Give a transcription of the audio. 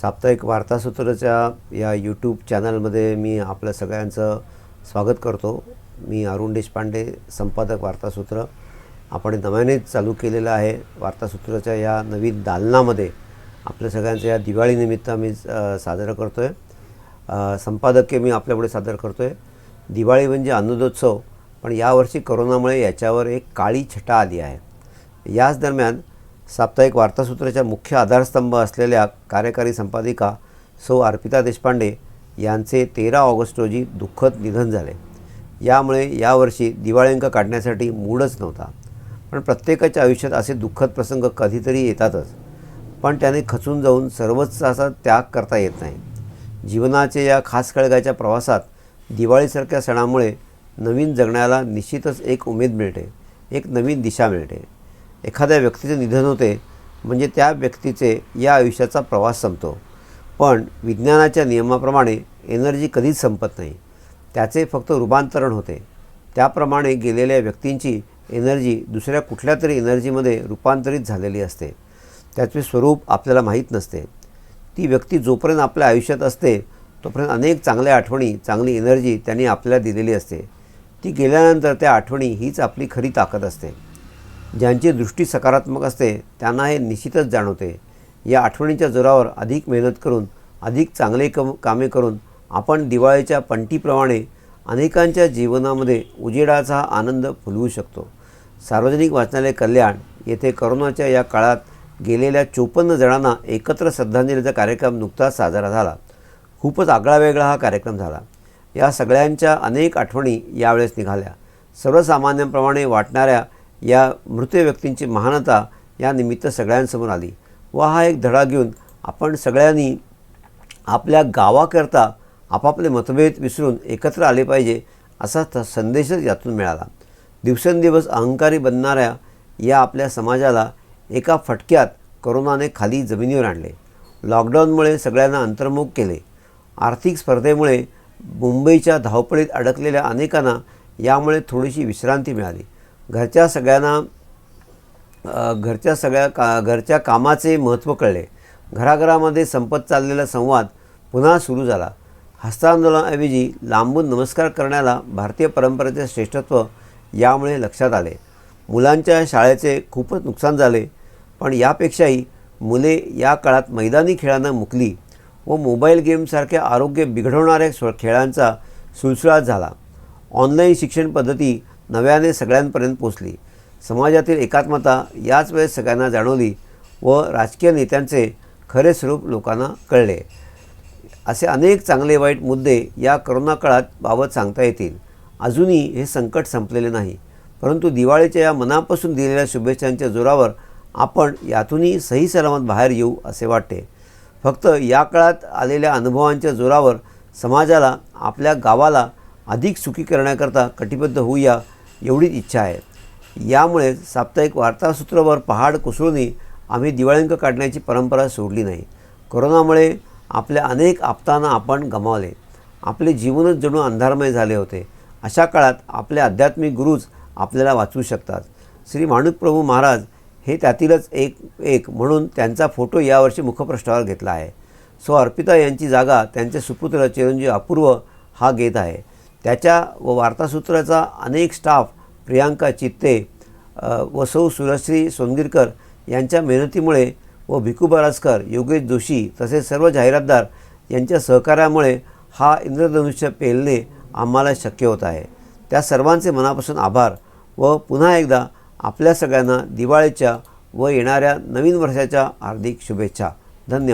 साप्ताहिक वार्तासूत्राच्या या यूट्यूब चॅनलमध्ये मी आपल्या सगळ्यांचं स्वागत करतो. मी अरुण देशपांडे संपादक वार्तासूत्र आपण नव्यानेच चालू केलेलं आहे. वार्तासूत्राच्या या नवीन दालनामध्ये आपल्या सगळ्यांचं या दिवाळीनिमित्त आम्ही साजरं करतो आहे संपादकीय मी आपल्यापुढे सादर करतो आहे दिवाळी म्हणजे अन्नदोत्सव पण यावर्षी करोनामुळे याच्यावर एक काळी छटा आली आहे. याच दरम्यान साप्ताहिक वार्तासूत्राच्या मुख्य आधारस्तंभ असलेल्या कार्यकारी संपादिका सौ अर्पिता देशपांडे यांचे तेरा ऑगस्ट रोजी दुःखद निधन झाले. यामुळे यावर्षी दिवाळी अंक काढण्यासाठी मूडच नव्हता. पण प्रत्येकाच्या आयुष्यात असे दुःखद प्रसंग कधीतरी येतातच. पण त्याने खचून जाऊन सर्वच असा त्याग करता येत नाही. जीवनाच्या या खास खळगाच्या प्रवासात दिवाळीसारख्या सणामुळे नवीन जगण्याला निश्चितच एक उमेद मिळते एक नवीन दिशा मिळते. एखाद्या व्यक्तीचे निधन होते म्हणजे त्या व्यक्तीचे या आयुष्याचा प्रवास संपतो. पण विज्ञानाच्या नियमाप्रमाणे एनर्जी कधीच संपत नाही. त्याचे फक्त रूपांतरण होते. त्याप्रमाणे गेलेल्या व्यक्तींची एनर्जी दुसऱ्या कुठल्या तरी एनर्जीमध्ये रूपांतरित झालेली असते. त्याचे स्वरूप आपल्याला माहीत नसते. ती व्यक्ती जोपर्यंत आपल्या आयुष्यात असते तोपर्यंत अनेक चांगल्या आठवणी चांगली एनर्जी त्यांनी आपल्याला दिलेली असते. ती गेल्यानंतर त्या आठवणी हीच आपली खरी ताकद असते. ज्यांची दृष्टी सकारात्मक असते त्यांना हे निश्चितच जाणवते. या आठवणीच्या जोरावर अधिक मेहनत करून अधिक चांगले कम कामे करून आपण दिवाळीच्या पंटीप्रमाणे अनेकांच्या जीवनामध्ये उजेडाचा आनंद फुलवू शकतो. सार्वजनिक वाचनालय कल्याण येथे करोनाच्या या काळात गेलेल्या चोपन्न जणांना एकत्र श्रद्धांजलीचा कार्यक्रम नुकताच साजरा झाला. खूपच आगळावेगळा हा कार्यक्रम झाला. या सगळ्यांच्या अनेक आठवणी यावेळेस निघाल्या. सर्वसामान्यांप्रमाणे वाटणाऱ्या या मृत व्यक्तींची महानता या निमित्त सगळ्यांसमोर आली. व हा एक धडा घेऊन आपण सगळ्यांनी आपल्या गावाकरता आपापले मतभेद विसरून एकत्र आले पाहिजे असा त संदेशच यातून मिळाला. दिवसेंदिवस अहंकारी बनणाऱ्या या आपल्या समाजाला एका फटक्यात करोनाने खाली जमिनीवर आणले. लॉकडाऊनमुळे सगळ्यांना अंतर्मुख केले. आर्थिक स्पर्धेमुळे मुंबईच्या धावपळीत अडकलेल्या अनेकांना यामुळे थोडीशी विश्रांती मिळाली. घरच्या सगळ्यांना घरच्या सगळ्या का घरच्या कामाचे महत्त्व कळले. घराघरामध्ये संपत चाललेला संवाद पुन्हा सुरू झाला. हस्तांदोलनाऐवजी लांबून नमस्कार करण्याला भारतीय परंपरेचे श्रेष्ठत्व यामुळे लक्षात आले. मुलांच्या शाळेचे खूपच नुकसान झाले पण यापेक्षाही मुले या काळात मैदानी खेळांना मुकली व मोबाईल गेमसारख्या आरोग्य बिघडवणाऱ्या खेळांचा सुळसुळाट झाला. ऑनलाईन शिक्षण पद्धती नव्याने सगळ्यांपर्यंत पोचली समाजातील एकात्मता याच वेळेस सगळ्यांना जाणवली व राजकीय नेत्यांचे खरे स्वरूप लोकांना कळले. असे अनेक चांगले वाईट मुद्दे या करोना काळात बाबत सांगता येतील. अजूनही हे संकट संपलेले नाही. परंतु दिवाळीच्या या मनापासून दिलेल्या शुभेच्छांच्या जोरावर आपण यातूनही सही सलामत बाहेर येऊ असे वाटते. फक्त या काळात आलेल्या अनुभवांच्या जोरावर समाजाला आपल्या गावाला अधिक सुखी करण्याकरता कटिबद्ध होऊया एवढीच इच्छा आहे. यामुळे साप्ताहिक वार्तासूत्रावर पहाड कोसळूनही आम्ही दिवाळी काढण्याची परंपरा सोडली नाही. कोरोनामुळे आपल्या अनेक आपतांना आपण गमावले. आपले जीवनच जणू अंधारमय झाले होते. अशा काळात आपले आध्यात्मिक गुरुच आपल्याला वाचवू शकतात. श्री माणूकप्रभू महाराज हे त्यातीलच एक एक म्हणून त्यांचा फोटो यावर्षी मुखपृष्ठावर घेतला आहे. सो अर्पिता यांची जागा त्यांचे सुपुत्र चिरंजीव अपूर्व हा घेत आहे. त्याच्या व वार्तासूत्राचा अनेक स्टाफ प्रियांका चित्ते व सौ सुरश्री सोनगिरकर यांच्या मेहनतीमुळे व भिकू बरासकर योगेश जोशी तसेच सर्व जाहिरातदार यांच्या सहकार्यामुळे हा इंद्रधनुष्य पेलणे आम्हाला शक्य होत आहे. त्या सर्वांचे मनापासून आभार व पुन्हा एकदा आपल्या सगळ्यांना दिवाळीच्या व येणाऱ्या नवीन वर्षाच्या हार्दिक शुभेच्छा. धन्यवाद.